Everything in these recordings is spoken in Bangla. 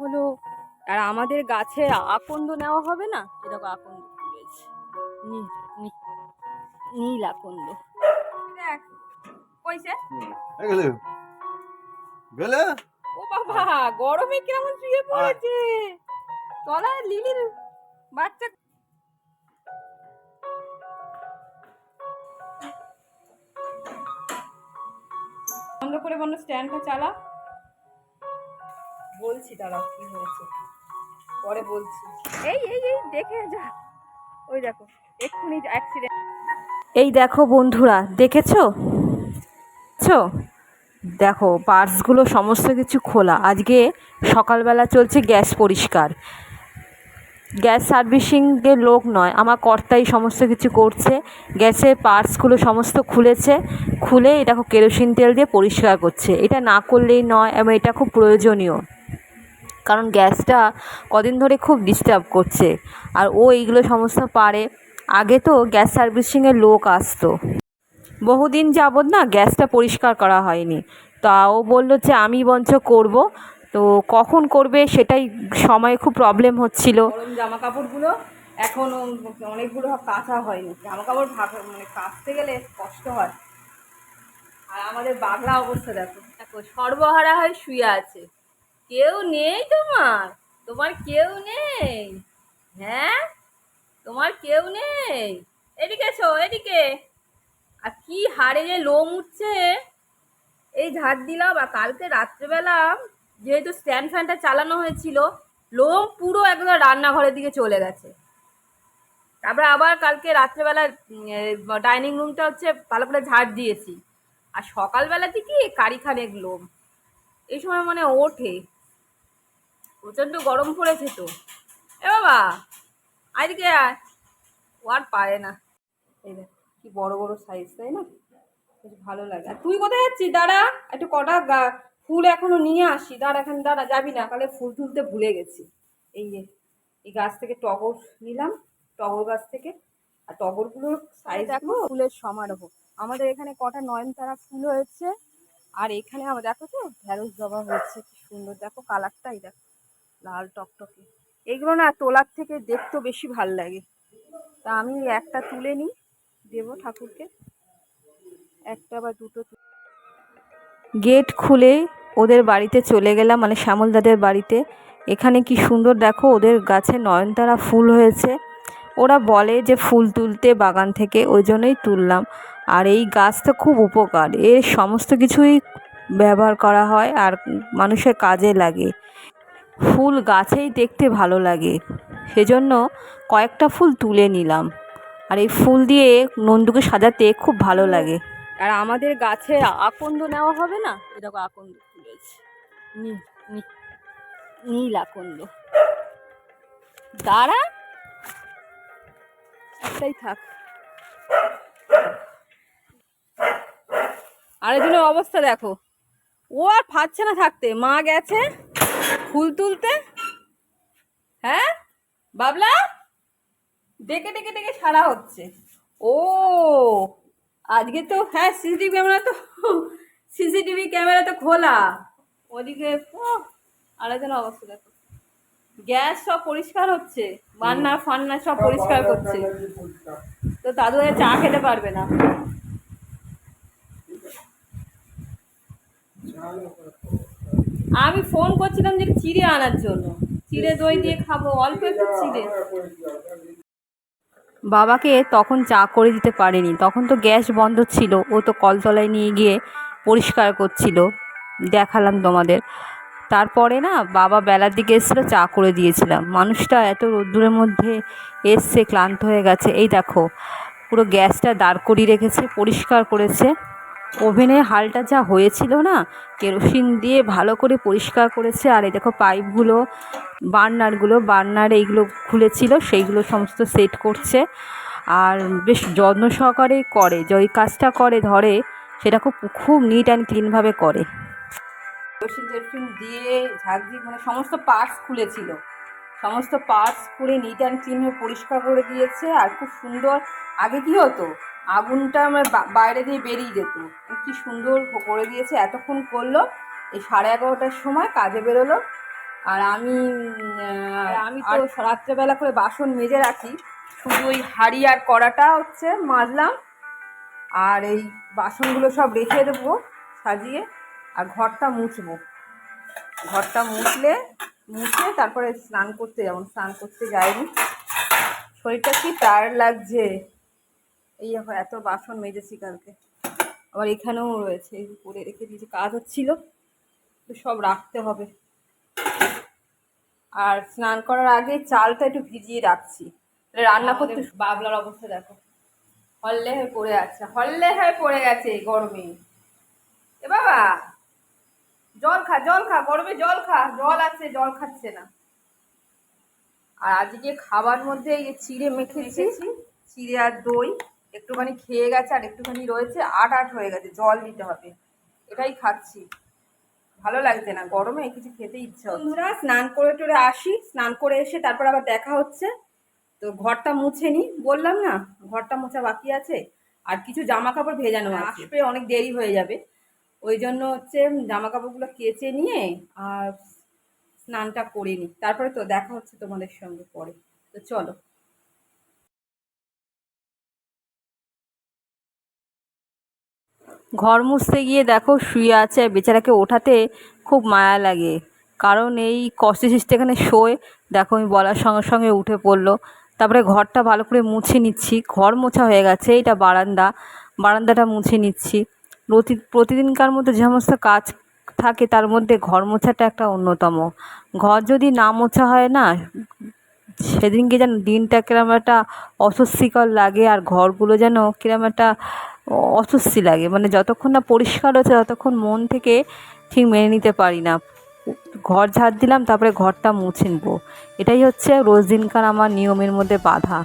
হলো আর আমাদের গাছে আকন্দ নেওয়া হবে না? এরকম আকন্দ ফুলেছে। নীল নীল নীল আকন্দ। দেখ কইছে? গেলে গেলে? ও বাবা গরমে কেমন শুয়ে পড়েছে? তলায় লিলির বাচ্চা বন্ধ করে বন্ধ স্ট্যান্ডটা চালা। বলছি দাঁড়াও কি হয়েছে। পরে বলছি। এই এই এই দেখে যা। ওই দেখো এক্ষুনি অ্যাক্সিডেন্ট এই দেখো বন্ধুরা দেখেছ? দেখছ? দেখো পার্সগুলো সমস্ত কিছু খোলা। আজকে সকালবেলা চলছে গ্যাস পরিষ্কার। গ্যাস সার্ভিসিংয়ের লোক নয় আমার কর্তাই সমস্ত কিছু করছে। গ্যাসের পার্টসগুলো সমস্ত খুলেছে। খুলে এটা খুব কেরোসিন তেল দিয়ে পরিষ্কার করছে। এটা না করলেই নয় এবং এটা খুব প্রয়োজনীয়। কারণ গ্যাসটা কদিন ধরে খুব ডিস্টার্ব করছে। আর ও এইগুলো সমস্ত পারে। আগে তো গ্যাস সার্ভিসিংয়ের লোক আসতো। বহুদিন যাবৎ না গ্যাসটা পরিষ্কার করা হয়নি। তাও বলল যে আমি বঞ্চ করব। তো কখন করবে সেটাই সময়ে খুব প্রবলেম হচ্ছিল। জামা কাপড়গুলো এখনও অনেকগুলো কাঁচা হয়নি। জামা কাপড় মানে কাচতে গেলে কষ্ট হয়। আর আমাদের বাংলা অবস্থা দেখো। দেখো সর্বহারা হয়ে শুয়ে আছে। কেউ নেই তোমার। তোমার কেউ নেই। হ্যাঁ? তোমার কেউ নেই। এদিকে এসো, এদিকে। আর কি হারে যে লোম উঠছে। এই ঝাড় দিলাম আর কালকে রাত্রেবেলা যেহেতু স্ট্যান্ড ফ্যানটা চালানো হয়েছিল, লোম পুরো একদম রান্নাঘরের দিকে চলে গেছে। তারপরে আবার কালকে রাত্রেবেলা ডাইনিং রুমটা হচ্ছে ভালো করে ঝাড় দিয়েছি। আর সকালবেলা থেকে কারিখানেক লোম? এই সময় মানে ওঠে। প্রচণ্ড গরম পড়েছে তো। এ বাবা আজকে আয় ও আর পারে না। এই দেখ কি বড় বড় সাইজ তাই না? বেশ ভালো লাগে। আর তুই কোথায় যাচ্ছিস? দাঁড়া একটু কটা গা- ফুল এখনও নিয়ে আসি। দাঁড়া এখন দাঁড়া যাবি না। কালে ফুল তুলতে ভুলে গেছি। এই যে এই গাছ থেকে টগর নিলাম টগর গাছ থেকে। আর টগরগুলোর সাইজ দেখো ফুলের সমারোহ। আমাদের এখানে কটা নয়নতারা ফুল হয়েছে। আর এখানে আমার দেখো তো ঢ্যাঁড়স জবা হয়েছে কি সুন্দর। দেখো কালারটাই দেখো। লাল টকটকে। এইগুলো না তোলার থেকে দেখতেও বেশি ভালো লাগে। তা আমি একটা তুলে নিই, দেব ঠাকুরকে। একটা বা দুটো গেট খুলে ওদের বাড়িতে চলে গেলাম মানে শ্যামল দাদের বাড়িতে। এখানে কি সুন্দর দেখো, ওদের গাছে নয়নতারা ফুল হয়েছে। ওরা বলে যে ফুল তুলতে বাগান থেকে, ওই জন্যই তুললাম। আর এই গাছটা খুব উপকার, এর সমস্ত কিছুই ব্যবহার করা হয় আর মানুষের কাজে লাগে। ফুল গাছেই দেখতে ভালো লাগে। সেজন্য কয়েকটা ফুল তুলে নিলাম। আর এই ফুল দিয়ে নন্দুকে সাজাতে খুব ভালো লাগে। আর আমাদের গাছে আকন্দ নেওয়া হবে না? এরকম আকন্দ ফুলেছে। নীল আকন্দ। দাঁড়া। একটাই থাক। আরেকজনের অবস্থা দেখো। ও আর পাচ্ছে না থাকতে। মা গেছে। ফুল তুলতে? হ্যাঁ? বাবলা? ডেকে ডেকে ডেকে সারা হচ্ছে। ও, আজকে তো হ্যাঁ সিসিটিভি ক্যামেরা তো, সিসিটিভি ক্যামেরা তো খোলা। ওদিকে আরেকজন অবস্থা দেখো। গ্যাস সব পরিষ্কার হচ্ছে বান্না ফান্না সব পরিষ্কার করছে। তো দাদু চা খেতে পারবে না। আমি ফোন করছিলাম যে চিড়ে আনার জন্য। চিড়ে দই দিয়ে খাব, অল্প একটু চিড়ে বাবাকে তখন চা করে দিতে পারেনি। তখন তো গ্যাস বন্ধ ছিল, ও তো কলতলায় নিয়ে গিয়ে পরিষ্কার করছিল। দেখালাম তোমাদের। তারপরে না, বাবা বেলার দিকে এসেছিল, চা করে দিয়েছিলাম। মানুষটা এত রোদ্দুরের মধ্যে এসছে, ক্লান্ত হয়ে গেছে। এই দেখো, পুরো গ্যাসটা দাঁড় করিয়ে রেখেছে, পরিষ্কার করেছে। ওভেনের হালটা যা হয়েছিল না, কেরোসিন দিয়ে ভালো করে পরিষ্কার করেছে, আর এই দেখো পাইপগুলো, বার্নারগুলো, বার্নার এইগুলো খুলেছিল, সেইগুলো সমস্ত সেট করছে, আর বেশ যত্ন সহকারে করে, যে কাজটা করে, ধরে, সেটা খুব খুব নিট অ্যান্ড ক্লিনভাবে করে। কেরোসিন টেরোসিন দিয়ে ঝাঁকঝি মানে সমস্ত পার্টস খুলেছিল। সমস্ত পার্টস খুলে নিট অ্যান্ড ক্লিনভাবে পরিষ্কার করে দিয়েছে। আর খুব সুন্দর আগে কি হতো? আগুনটা আমার বাইরে দিয়ে বেরিয়ে যেত। কি সুন্দর করে দিয়েছে এতক্ষণ করল। এই সাড়ে এগারোটার সময় কাজে বেরোলো। আর আমি আমি তো রাত্রেবেলা করে বাসন মেজে রাখি। শুধু ওই হাঁড়ি আর কড়াটা হচ্ছে মাজলাম। আর এই বাসনগুলো সব রেখে দেবো সাজিয়ে। আর ঘরটা মুছবো। ঘরটা মুছলে, মুছে তারপরে স্নান করতে যেমন স্নান করতে যাইনি। শরীরটা কি টায়ার্ড লাগছে? এই দেখো এত বাসন মেজেছি কালকে। আবার এখানেও রয়েছে করে রেখে দিয়েছি, কাজ হচ্ছিল। তো সব রাখতে হবে। আর স্নান করার আগে চালটা একটু ভিজিয়ে রাখছি। রান্না করতে বাবলার অবস্থা দেখো। হল্লে হয়ে পড়ে আছে, হল্লে হয়ে পড়ে গেছে গরমে। এ বাবা! জল খা জল খা গরমে জল খা জল আছে জল খাচ্ছে না। আর আজকে খাবার মধ্যে এই চিড়ে মেখেছি চিড়ে আর দই একটুখানি খেয়ে গেছে আর একটুখানি রয়েছে আট আট হয়ে গেছে জল দিতে হবে এটাই খাচ্ছি। ভালো লাগছে না গরমে কিছু খেতে ইচ্ছে বন্ধুরা স্নান করে টরে আসি স্নান করে এসে তারপর আবার দেখা হচ্ছে। তো ঘরটা মুছে নি বললাম না ঘরটা মোছা বাকি আছে আর কিছু জামা কাপড় ভেজানো আছে আসবে অনেক দেরি হয়ে যাবে। ওই জন্য হচ্ছে জামা কাপড়গুলো কেচে নিয়ে আর স্নানটা করে নিই। তারপরে তো দেখা হচ্ছে তোমাদের সঙ্গে পরে। তো চলো। ঘর মুছতে গিয়ে দেখো শুয়ে আছে বেচারাকে ওঠাতে খুব মায়া লাগে। কারণ এই কষ্টে সৃষ্টি এখানে শোয়, দেখো আমি বলার সঙ্গে সঙ্গে উঠে পড়ল। তারপরে ঘরটা ভালো করে মুছে নিচ্ছি। ঘর মোছা হয়ে গেছে, এটা বারান্দা। বারান্দাটা মুছে নিচ্ছি। প্রতি, প্রতিদিনকার মধ্যে যে সমস্ত কাজ থাকে তার মধ্যে ঘর মোছাটা একটা অন্যতম। ঘর যদি না মোছা হয় না, সেদিনকে যেন দিনটা কিরম একটা অস্বস্তিকর লাগে আর ঘরগুলো যেন কিরম একটা অস্বস্তি লাগে। মানে যতক্ষণ না পরিষ্কার হচ্ছে ততক্ষণ মন থেকে ঠিক মেনে নিতে পারি না। ঘর ঝাড় দিলাম, তারপরে ঘরটা মুছে নেব। এটাই হচ্ছে রোজ দিনকার আমার নিয়মের মধ্যে বাধা।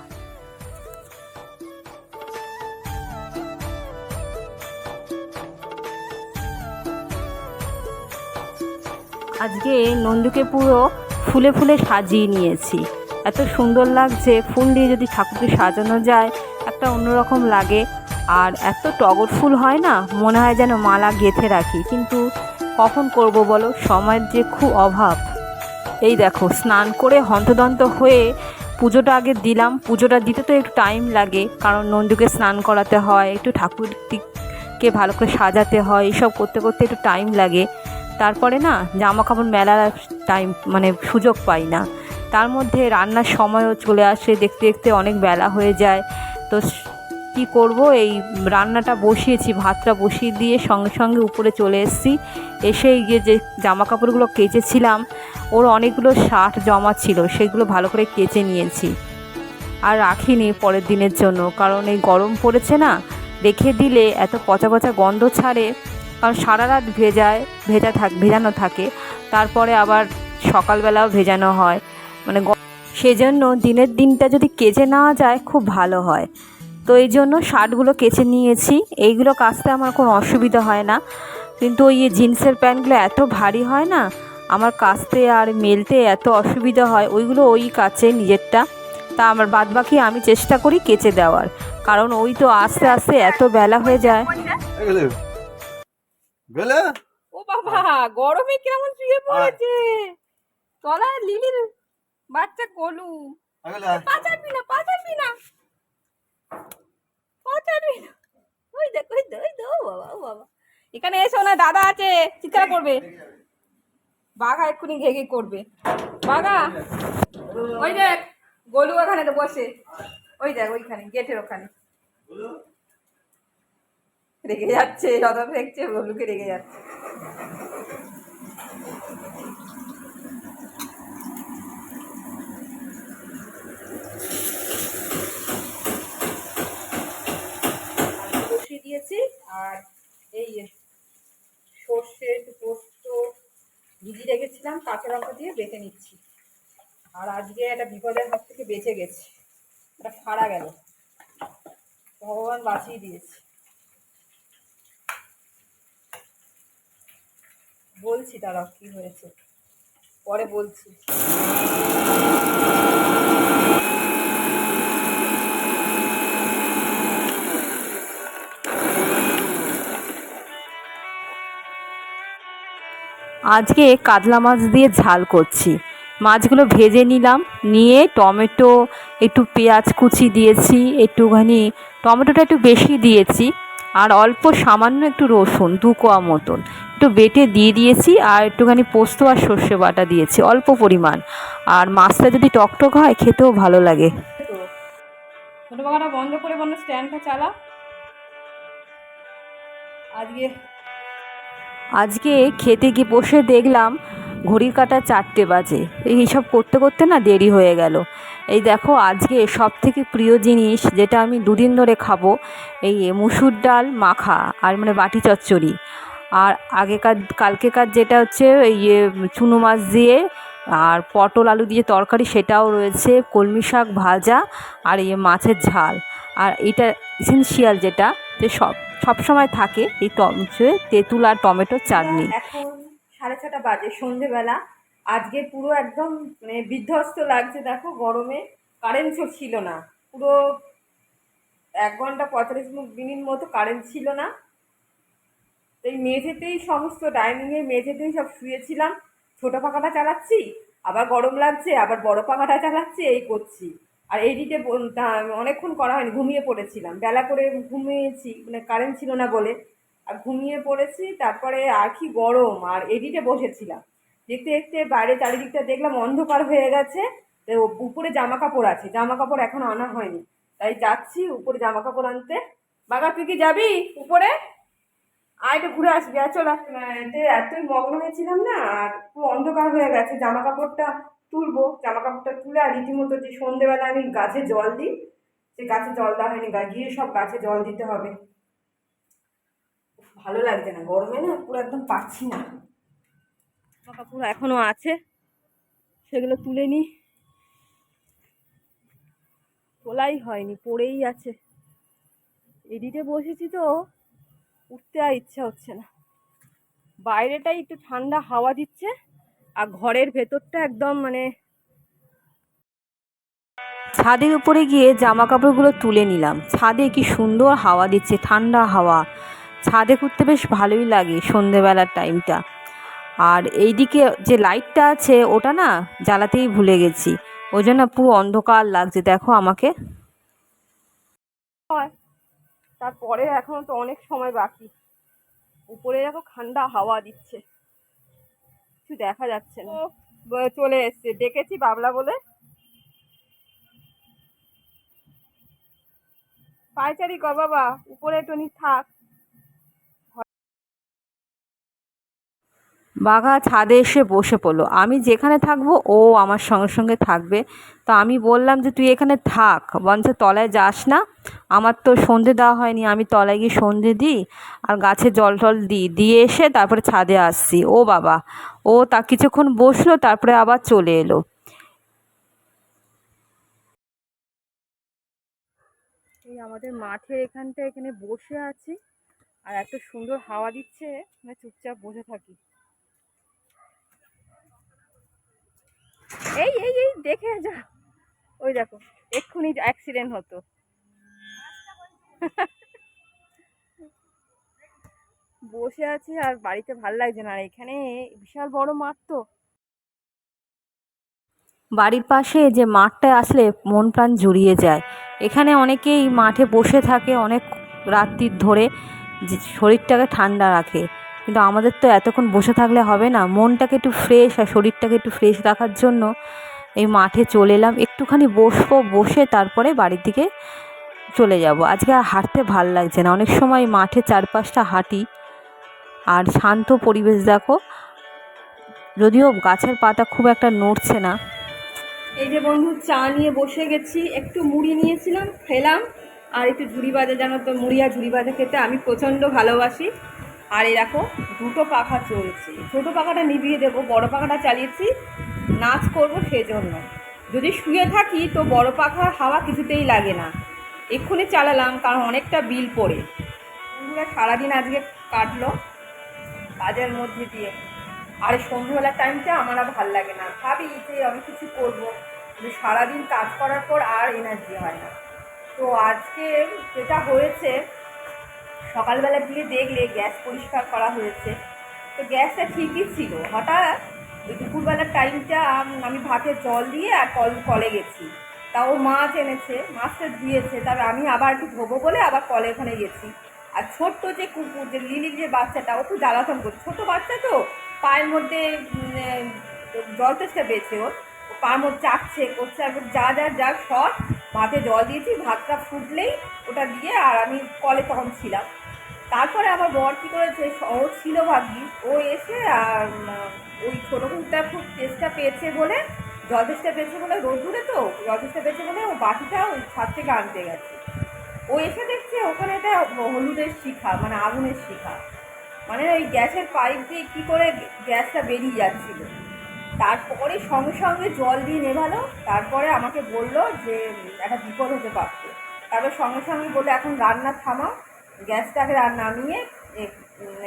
আজকে নন্দুকে পুরো ফুলে ফুলে সাজিয়ে নিয়েছি। এত সুন্দর লাগছে, ফুল দিয়ে যদি ঠাকুরকে সাজানো যায়, একটা অন্যরকম লাগে। আর এত টগর ফুল হয় না, মনে হয় যেন মালা গেঁথে রাখি। কিন্তু কখন করব বলো? সময়ের যে খুব অভাব। এই দেখো, স্নান করে হন্তদন্ত হয়ে পুজোটা আগে দিলাম। পুজোটা দিতে তো একটু টাইম লাগে, কারণ নন্দুকে স্নান করাতে হয়, একটু ঠাকুরকে ভালো করে সাজাতে হয়, এসব করতে করতে একটু টাইম লাগে। তারপরে না জামা কাপড় মেলার টাইম মানে সুযোগ পাই না। তার মধ্যে রান্নার সময়ও চলে আসে, দেখতে দেখতে অনেক বেলা হয়ে যায়। তো কি করব? এই রান্নাটা বসিয়েছি, ভাতটা বসিয়ে দিয়ে সঙ্গে সঙ্গে উপরে চলে এসেছি। এসে গিয়ে যে জামা কাপড়গুলো কেচেছিলাম, ওর অনেকগুলো শার্ট জমা ছিল, সেগুলো ভালো করে কেচে নিয়েছি। আর রাখিনি পরের দিনের জন্য, কারণ এই গরম পড়েছে না রেখে দিলে এত পচা পচা গন্ধ ছাড়ে। কারণ সারা রাত ভেজায়, ভেজা থাক, ভেজানো থাকে। তারপরে আবার সকালবেলাও ভেজানো হয়। মানে সেজন্য দিনের দিনটা যদি কেচে নেওয়া যায়, খুব ভালো হয়। তো এই জন্য শার্টগুলো কেচে নিয়েছি। এইগুলো কাচতে আমার কোনো অসুবিধা হয় না। কিন্তু ওই জিন্সের প্যান্টগুলো এত ভারী হয় না, আমার কাচতে আর মেলতে এত অসুবিধা হয়, ওইগুলো ওই কাচে নিজেরটা। তা আমার বাদ বাকি আমি চেষ্টা করি কেচে দেওয়ার। কারণ ওই তো আস্তে আস্তে এত বেলা হয়ে যায়। গেলে? ও বাবা গরমে কেমন শুয়ে পড়েছে? তলায় লিলির বাচ্চা কলু। গেলে পাচারবি না পাচারবি না। পাচারবি না। ওই দেখ ওই দে ওই দে বাবা ও বাবা। এখানে এসো না দাদা আছে চিৎকার করবে। বাঘা এক্ষুনি ঘেঘে করবে। বাঘা ওই দেখ গোলু ওখানে তো বসে। ওই দেখ ওইখানে গেটের ওখানে। রেগে যাচ্ছে, যত দেখছে গোলুকে রেগে যাচ্ছে। বসিয়ে দিয়েছি, আর এই সর্ষে একটু পোস্ত ভিজিয়ে রেখেছিলাম, কাঁচা লঙ্কা দিয়ে বেটে নিচ্ছি। আর আজকে একটা বিপদের হাত থেকে বেঁচে গেছি। এটা ফাড়া গেল। ভগবান বাঁচিয়ে দিয়েছে। বলছি তারাও কি হয়েছে। পরে বলছি। আজকে কাতলা মাছ দিয়ে ঝাল করছি। মাছগুলো ভেজে নিলাম, নিয়ে টমেটো, একটু পেঁয়াজ কুচি দিয়েছি, একটুখানি টমেটোটা একটু বেশি দিয়েছি, আর অল্প সামান্য একটু রসুন, দু কোয়া মতন। একটু বেটে দিয়ে দিয়েছি আর একটুখানি পোস্ত আর সর্ষে বাটা দিয়েছি অল্প পরিমাণ। আর মাছটা যদি টকটক হয় খেতেও ভালো লাগে। ছোটো বন্ধ করে বন্ধ স্ট্যান্ডটা চালা। আজকে আজকে খেতে গিয়ে বসে দেখলাম ঘড়ির কাটা চারটে বাজে। এই সব করতে করতে না দেরি হয়ে গেল। এই দেখো আজকে সব থেকে প্রিয় জিনিস যেটা আমি দুদিন ধরে খাব এই মুসুর ডাল মাখা আর মানে বাটি চচ্চড়ি। আর আগেকার, কালকেকার যেটা হচ্ছে ইয়ে চুনো মাছ দিয়ে আর পটল আলু দিয়ে তরকারি সেটাও রয়েছে, কলমি শাক ভাজা আর এই মাছের ঝাল। আর এটা এসেন্সিয়াল যেটা, যে সব সব সময় থাকে এই তেঁতুল আর টমেটোর চাটনি। এখন সাড়ে ছটা বাজে, সন্ধেবেলা। আজকে পুরো একদম মানে বিধ্বস্ত লাগছে, দেখো গরমে। কারেন্ট ছিল না। পুরো এক ঘণ্টা পঁয়তাল্লিশ মিনিট মতো কারেন্ট ছিল না। এই মেঝেতেই সমস্ত ডাইনিংয়ে মেঝেতেই সব শুয়েছিলাম। ছোটো পাখাটা চালাচ্ছি, আবার গরম লাগছে, আবার বড় পাখাটা চালাচ্ছি, এই করছি। আর এডিটে অনেকক্ষণ করা হয়নি, ঘুমিয়ে পড়েছিলাম। বেলা করে ঘুমিয়েছি মানে কারেন্ট ছিল না বলে। আর ঘুমিয়ে পড়েছি, তারপরে আর কি গরম, আর এডিটে বসেছিলাম। দেখতে দেখতে বাইরে চারিদিকটা দেখলাম অন্ধকার হয়ে গেছে। তো উপরে জামা কাপড় আছে জামা কাপড় এখনও আনা হয়নি। তাই যাচ্ছি, উপরে জামা কাপড় আনতে। বাগা তুই কি যাবি উপরে? আয় একটু ঘুরে আসবি আর চল এতে এতই মগ্ন হয়েছিলাম না, আর পুরো অন্ধকার হয়ে গেছে। জামা কাপড়টা তুলবো জামা কাপড়টা তুলে আর রীতিমতো যে সন্ধেবেলা আমি গাছে জল দিই সে গাছে জল দেওয়া হয়নি, গা গিয়ে সব গাছে জল দিতে হবে। ভালো লাগছে না, গরমে না পুরো একদম পাচ্ছি না। জামা কাপড় এখনও আছে, সেগুলো তুলে নি। তোলাই হয়নি, পড়েই আছে। এডিটে বসেছি তো। উঠতে আর ইচ্ছা হচ্ছে না। বাইরেটাই একটু ঠান্ডা হাওয়া দিচ্ছে আর ঘরের ভেতরটা একদম মানে ছাদের উপরে গিয়ে জামা কাপড়গুলো তুলে নিলাম। ছাদে কি সুন্দর হাওয়া দিচ্ছে ঠান্ডা হাওয়া। ছাদে ঘুরতে বেশ ভালোই লাগে সন্ধেবেলার টাইমটা। আর এইদিকে যে লাইটটা আছে ওটা না জ্বালাতেই ভুলে গেছি। ওই জন্য পুরো অন্ধকার লাগছে দেখো আমাকে। হয়। তারপরে এখনও তো অনেক সময় বাকি। উপরে দেখো ঠান্ডা হাওয়া দিচ্ছে। কিছু দেখা যাচ্ছে না। চলে এসছে। ডেকেছি বাবলা বলে। পায়চারি কর বাবা, উপরে একটু থাক। বাঘা ছাদে এসে বসে পড়ল। আমি যেখানে থাকব, ও আমার সঙ্গে সঙ্গে থাকবে। তো আমি বললাম যে, তুই এখানে থাক বঞ্চ তলায় যাস না। আমার তো সন্ধে দেওয়া হয়নি, আমি তলায় গিয়ে সন্ধে দিই আর গাছে জল টল দিই। দিয়ে এসে তারপরে ছাদে আসছি। ও বাবা, ও তা কিছুক্ষণ বসল, তারপরে আবার চলে এলো। এই আমাদের মাঠের এখানটা এখানে বসে আছি। আর এত সুন্দর হাওয়া দিচ্ছে মানে চুপচাপ বসে থাকি। এই এই এই, দেখে যা। ওই দেখো, এক্ষুনি অ্যাক্সিডেন্ট হতো। বসে আছি আর বাড়িতে ভালো লাগছে না। আর এখানে বিশাল বড় মাঠ তো। বাড়ির পাশে যে মাঠটায় আসলে মন প্রাণ জুড়িয়ে যায়। এখানে অনেকেই মাঠে বসে থাকে অনেক রাত্রির ধরে শরীরটাকে ঠান্ডা রাখে। কিন্তু আমাদের তো এতক্ষণ বসে থাকলে হবে না। মনটাকে একটু ফ্রেশ আর শরীরটাকে একটু ফ্রেশ রাখার জন্য এই মাঠে চলে এলাম। একটুখানি বসবো, বসে তারপরে বাড়ির দিকে চলে যাব। আজকে আর হাঁটতে ভালো লাগছে না। অনেক সময় মাঠে চারপাশটা হাঁটি। আর শান্ত পরিবেশ দেখো। যদিও গাছের পাতা খুব একটা নড়ছে না। এই যে বন্ধু, চা নিয়ে বসে গেছি। একটু মুড়ি নিয়েছিলাম, খেলাম। আর একটু ঝুড়ি বাজা জানো তো, মুড়ি আর ঝুড়ি বাজা খেতে আমি প্রচণ্ড ভালোবাসি। আর এই দেখো, দুটো পাখা চলছে। ছোটো পাখাটা নিভিয়ে দেবো, বড় পাখাটা চালিয়েছি, নাচ করব সেজন্য। যদি শুয়ে থাকি, তো বড় পাখার হাওয়া কিছুতেই লাগে না। এক্ষুনি চালালাম, কারণ অনেকটা বিল পড়ে। সারাদিন আজকে কাটলো কাজের মধ্যে দিয়ে। আর সন্ধ্যেবেলার টাইমটা আমার আর ভালো লাগে না। ভাবি যে আমি কিছু করব। কিন্তু সারাদিন কাজ করার পর আর এনার্জি হয় না। তো আজকে যেটা হয়েছে সকালবেলা দিয়ে দেখলে গ্যাস পরিষ্কার করা হয়েছে। তো গ্যাসটা ঠিকই ছিল। হঠাৎ দুপুরবেলার টাইমটা আমি ভাতে জল দিয়ে আর কল, কলে গেছি। তাও মাছ এনেছে, মাছটা ধুয়েছে। তবে আমি আবার একটু ধোবো বলে আবার কলে ওখানে গেছি। আর ছোট্ট যে কুকুর, যে লিলির যে বাচ্চাটা, ও খুব জ্বালাতন করছে। ছোটো বাচ্চা তো, পায়ের মধ্যে জল তেষ্টা পেয়েছে ওর। পায়ের মধ্যে চাটছে করছে। আর যা যা যা, সব ভাতে জল দিয়েছি ভাতটা ফুটলেই ওটা দিয়ে আর আমি কলে তখন ছিলাম। তারপরে আমার বর কী করেছে ও ছিল ভাগ্যি ও এসে আর ওই ছোটো কুকুরটা খুব চেষ্টা পেয়েছে বলে, জল পেয়েছে বলে রোদ্দুরে তো তেষ্টা পেয়েছে বলে ও বাটিটা ওই ছাদ থেকে আনতে গেছে। ও এসে দেখছে ওখানে একটা হলুদের শিখা মানে আগুনের শিখা। মানে ওই গ্যাসের পাইপ দিয়ে কী করে গ্যাসটা বেরিয়ে যাচ্ছিল। তারপরে সঙ্গে সঙ্গে জল দিয়ে নেভালো, তারপরে আমাকে বলল যে, একটা বিপদ হতে পারতো। তারপর সঙ্গে সঙ্গে বলে এখন রান্না থামা গ্যাসটাকে নামিয়ে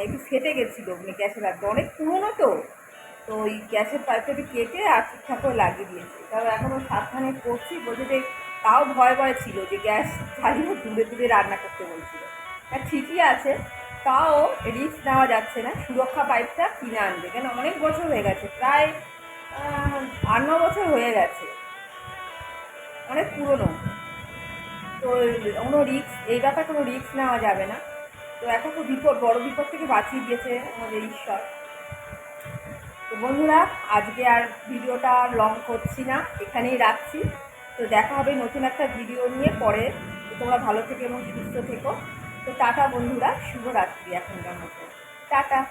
একটু ফেটে গেছিল মানে গ্যাসের পাইপটা। অনেক পুরনো তো তো ওই গ্যাসের পাইপটাকে কেটে আর ঠিকঠাক করে লাগিয়ে দিয়েছে। তারপর এখনও সাবধানে করছি, বলছে যে, তাও ভয় ভয় ছিল যে, গ্যাস চালিয়ে দূরে দূরে রান্না করতে বলছিল। তা ঠিকই আছে, তাও রিস্ক নেওয়া যাচ্ছে না, সুরক্ষা পাইপটা কিনে আনবে। কেন? অনেক বছর হয়ে গেছে, প্রায় আট ন বছর হয়ে গেছে। অনেক পুরনো। তো কোনো রিস্ক এই ব্যাপারে কোনো রিস্ক নেওয়া যাবে না। তো এখন তো বিপদ, বড় বিপদ থেকে বাঁচিয়ে দিয়েছে আমাদের ঈশ্বর। তো বন্ধুরা, আজকে আর ভিডিওটা লং করছি না, এখানেই রাখছি। তো দেখা হবে নতুন একটা ভিডিও নিয়ে পরে। তোমরা ভালো থেকে এবং সুস্থ থেকো। তো টাটা বন্ধুরা, শুভরাত্রি এখনকার মতো। টাটা।